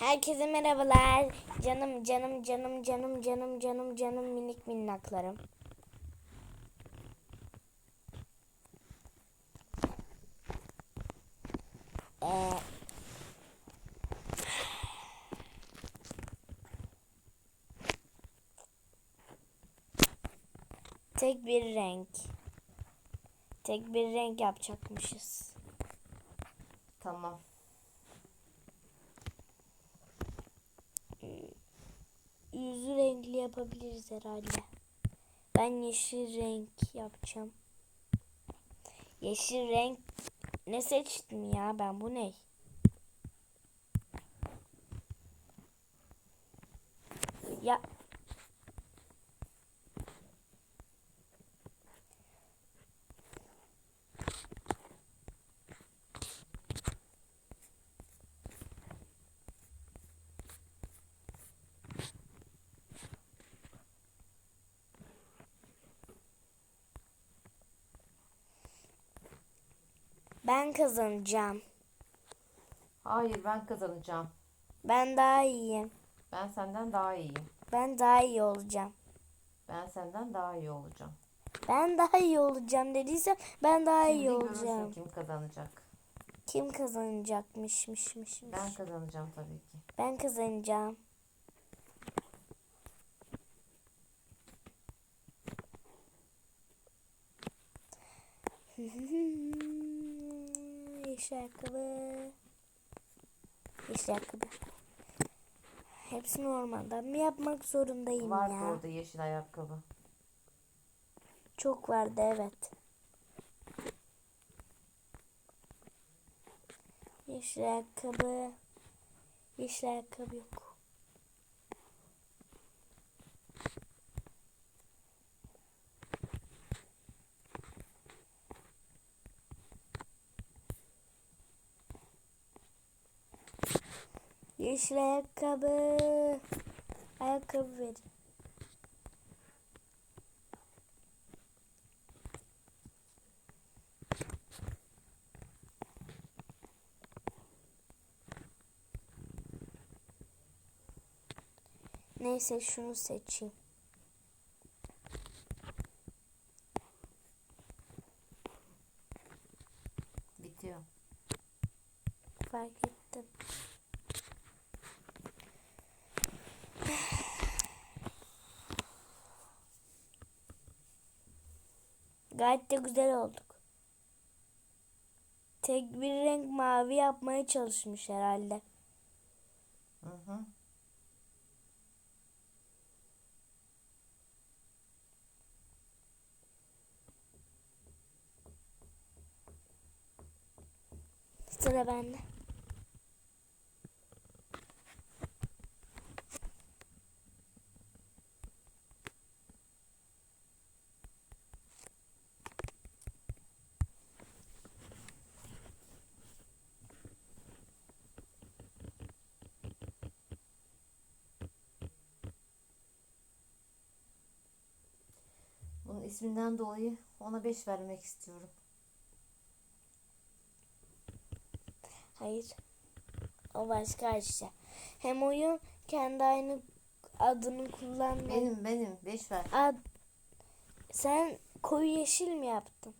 Herkese merhabalar. Canım canım canım canım canım canım canım minik minnaklarım. Ee, tek bir renk. Tek bir renk yapacakmışız. Tamam. Yüzü renkli yapabiliriz herhalde. Ben yeşil renk yapacağım. Yeşil renk ne seçtim ya ben bu ne? Ya ben kazanacağım. Hayır ben kazanacağım. Ben daha iyiyim. Ben senden daha iyiyim. Ben daha iyi olacağım. Ben senden daha iyi olacağım. Ben daha iyi olacağım dediyse ben daha Şimdi iyi olacağım. kim kazanacak. Kim kazanacakmışmış? Ben kazanacağım tabii ki. Ben kazanacağım. Yeşil ayakkabı. Yeşil ayakkabı. Hepsini ormandan mı yapmak zorundayım Var ya? orada yeşil ayakkabı. Çok vardı evet. Yeşil ayakkabı. Yeşil ayakkabı yok. Yeşil ayakkabı. Ayakkabı verin. Neyse şunu seçeyim. Bitiyor. Fark ettim. Gayet de güzel olduk. Tek bir renk mavi yapmaya çalışmış herhalde. Hı hı. Sıra bende. İsminden dolayı ona 5 vermek istiyorum. Hayır. O başka Ayşe. Hem oyun kendi aynı adını kullanmıyor. Benim benim 5 ver. Ad, sen koyu yeşil mi yaptın?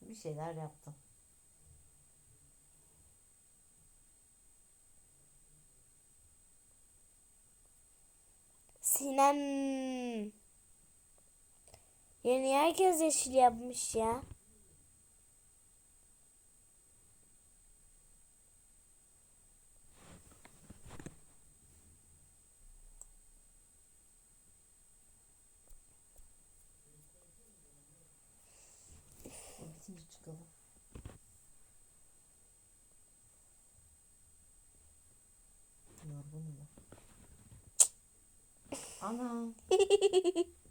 Bir şeyler yaptım. Sinem. Yani herkes yeşil yapmış ya. Bitince çıkalım. Yorgunum. Ana.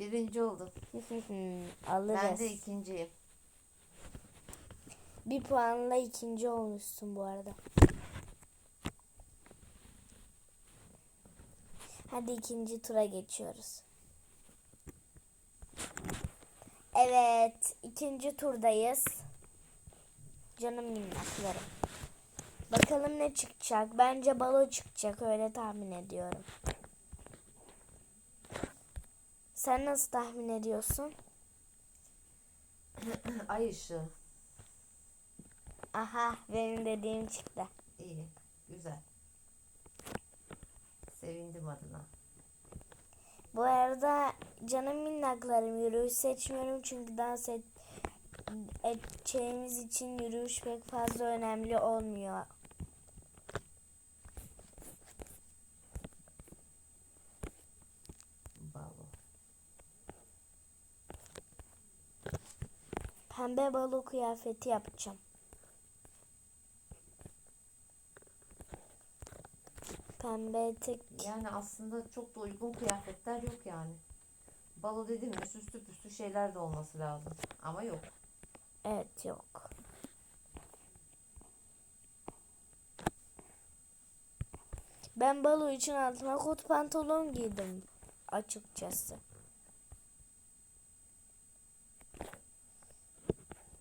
Birinci oldum. Alırız. Ben de ikinciyim. Bir puanla ikinci olmuşsun bu arada. Hadi ikinci tura geçiyoruz. Evet, ikinci turdayız. Canım minnaklarım. Bakalım ne çıkacak. Bence balo çıkacak öyle tahmin ediyorum. Sen nasıl tahmin ediyorsun? Ay ışığı. Aha benim dediğim çıktı. İyi. Güzel. Sevindim adına. Bu arada canım minnaklarım yürüyüş seçmiyorum çünkü dans et, edeceğimiz için yürüyüş pek fazla önemli olmuyor. Balo. Pembe balo kıyafeti yapacağım. Pembe etek. Yani aslında çok da uygun kıyafetler yok yani. Balo dedim mi süslü püslü şeyler de olması lazım. Ama yok. Evet yok. Ben balo için altıma kot pantolon giydim açıkçası.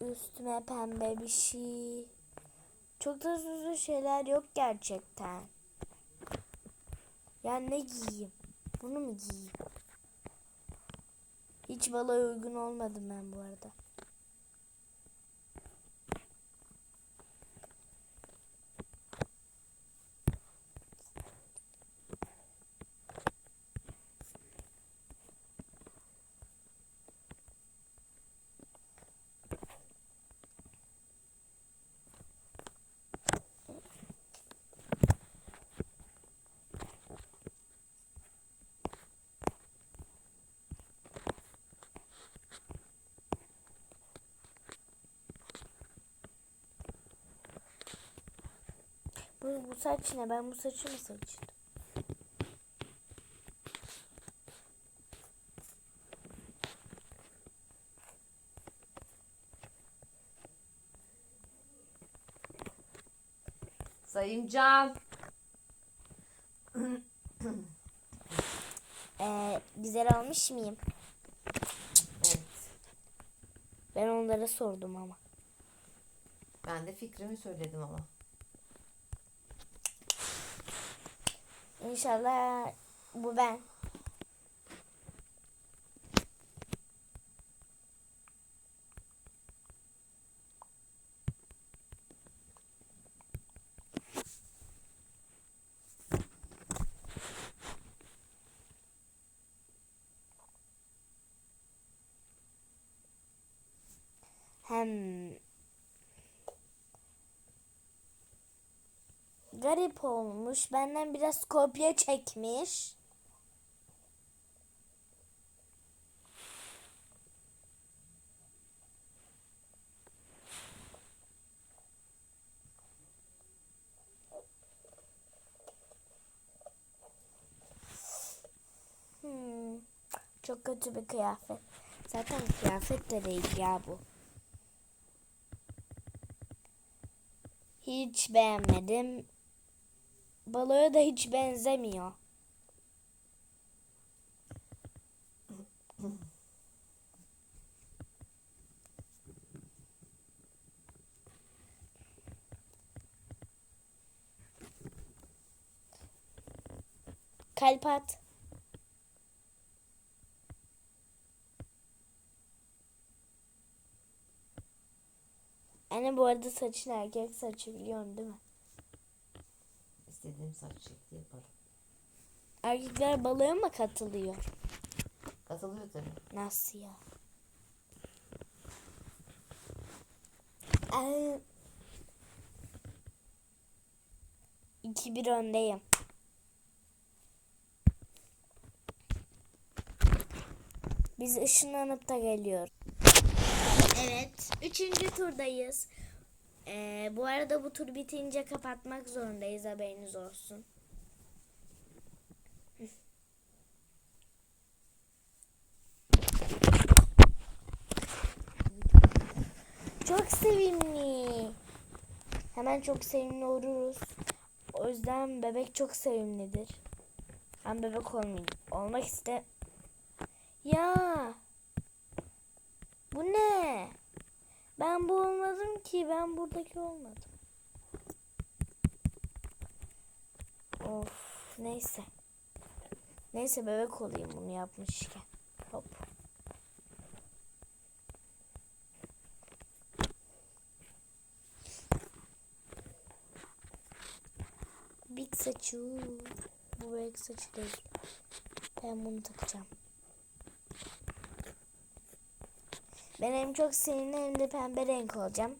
Üstüme pembe bir şey. Çok da süslü şeyler yok gerçekten. Ya ne giyeyim? Bunu mu giyeyim? Hiç baloya uygun olmadım ben bu arada. Bu, saç ne? Ben bu saçı mı seçtim? Sayın Can. Ee, güzel almış mıyım? Evet. Ben onlara sordum ama. Ben de fikrimi söyledim ama. İnşallah bu ben. Hem garip olmuş. Benden biraz kopya çekmiş. Hmm, çok kötü bir kıyafet. Zaten kıyafet de değil ya bu. Hiç beğenmedim. Baloya da hiç benzemiyor. Kalp at. Anne bu arada saçın erkek saçı biliyorsun değil mi? İstediğim saç şekli yaparım. Erkekler baloya mı katılıyor? Katılıyor tabii. Nasıl ya? Ay. 2-1 öndeyim. Biz ışınlanıp da geliyoruz. Evet. Üçüncü turdayız. Ee, bu arada bu tur bitince kapatmak zorundayız haberiniz olsun. Çok sevimli. Hemen çok sevimli oluruz. O yüzden bebek çok sevimlidir. Ben bebek olmayayım. Olmak iste. Ya. Bu ne? Ben bu olmadım ki. Ben buradaki olmadım. Of neyse. Neyse bebek olayım bunu yapmışken. Hop. Big saçı. Bu bebek saçı değil. Ben bunu takacağım. Ben hem çok seninle hem de pembe renk olacağım.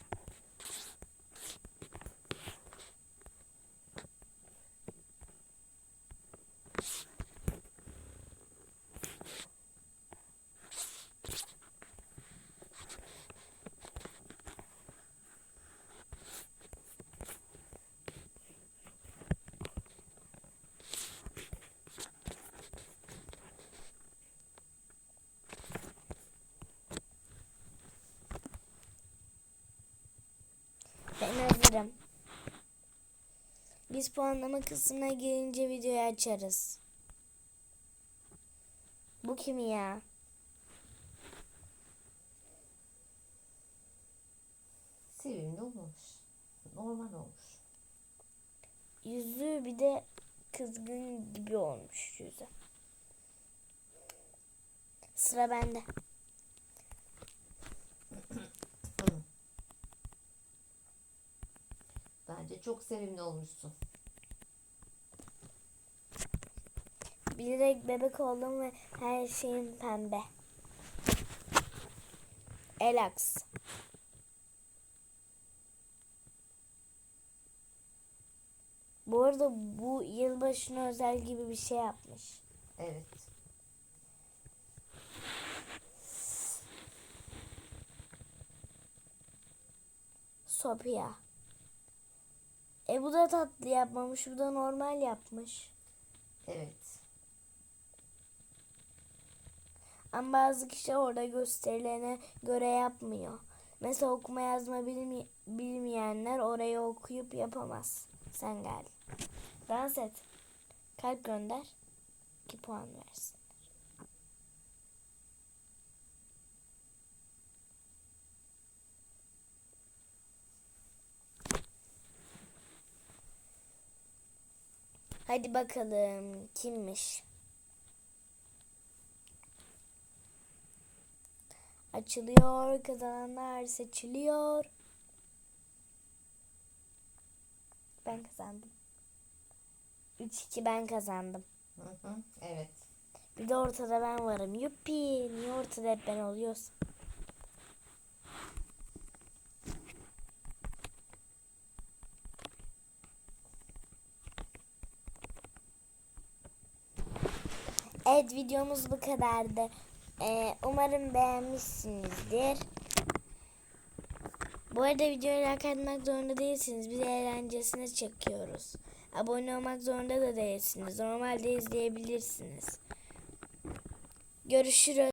Biz puanlama kısmına gelince videoyu açarız. Bu kim ya? Sevimli olmamış. Normal olmuş. Yüzü bir de kızgın gibi olmuş yüzü. Sıra bende. Bence çok sevimli olmuşsun. Bilerek bebek oldum ve her şeyim pembe. Elax. Bu arada bu yılbaşına özel gibi bir şey yapmış. Evet. Sophia. E bu da tatlı yapmamış, bu da normal yapmış. Evet. Ama bazı kişi orada gösterilene göre yapmıyor. Mesela okuma yazma bilmi- bilmeyenler orayı okuyup yapamaz. Sen gel. Dans et. Kalp gönder. 2 puan versin. Hadi bakalım kimmiş? Açılıyor, kazananlar seçiliyor. Ben kazandım. 3-2 ben kazandım. Hı hı. Evet. Bir de ortada ben varım. Yuppi. Niye ortada hep ben oluyorsam? Evet videomuz bu kadardı. Ee, umarım beğenmişsinizdir. Bu arada videoyu like atmak zorunda değilsiniz. Biz eğlencesine çekiyoruz. Abone olmak zorunda da değilsiniz. Normalde izleyebilirsiniz. Görüşürüz.